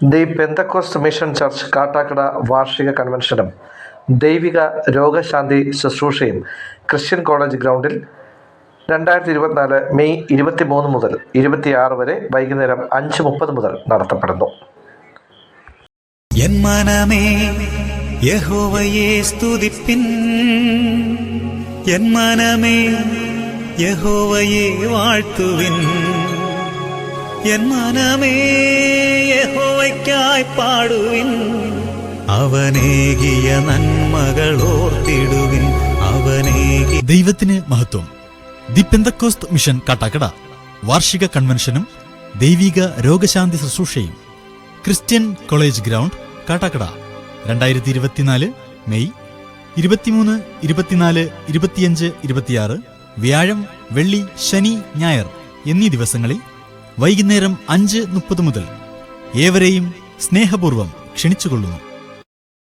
The Pentecost mission church Kattakada വാർഷിക കൺവെൻഷനും ദൈവിക രോഗശാന്തി ശുശ്രൂഷയും ക്രിസ്ത്യൻ കോളേജ് ഗ്രൗണ്ടിൽ രണ്ടായിരത്തി ഇരുപത്തിനാല് മെയ് ഇരുപത്തി മൂന്ന് മുതൽ ഇരുപത്തിയാറ് വരെ വൈകുന്നേരം അഞ്ച് മുപ്പത് മുതൽ നടത്തപ്പെടുന്നു. യഹോവയെ യഹോവയെ വാഴ്ത്തുവിൻ. എൻ മനമേ യഹോവയ്ക്കായി പാടുവിൻ. അവനേകിയ നന്മകൾ ഓർത്തിടുവിൻ. അവനേകി ദൈവത്തിന് മഹത്വം. The Pentecost mission Kattakada. വാർഷിക കൺവെൻഷനും ദൈവിക രോഗശാന്തി ശുശ്രൂഷയും. Christian college ground Kattakada. രണ്ടായിരത്തി ഇരുപത്തിനാല് മെയ് ഇരുപത്തിമൂന്ന് ഇരുപത്തിനാല് ഇരുപത്തിയഞ്ച് ഇരുപത്തിയാറ് വ്യാഴം വെള്ളി ശനി ഞായർ എന്നീ ദിവസങ്ങളിൽ വൈകുന്നേരം അഞ്ച് മുപ്പത് മുതൽ ഏവരെയും സ്നേഹപൂർവം ക്ഷണിച്ചുകൊള്ളുന്നു.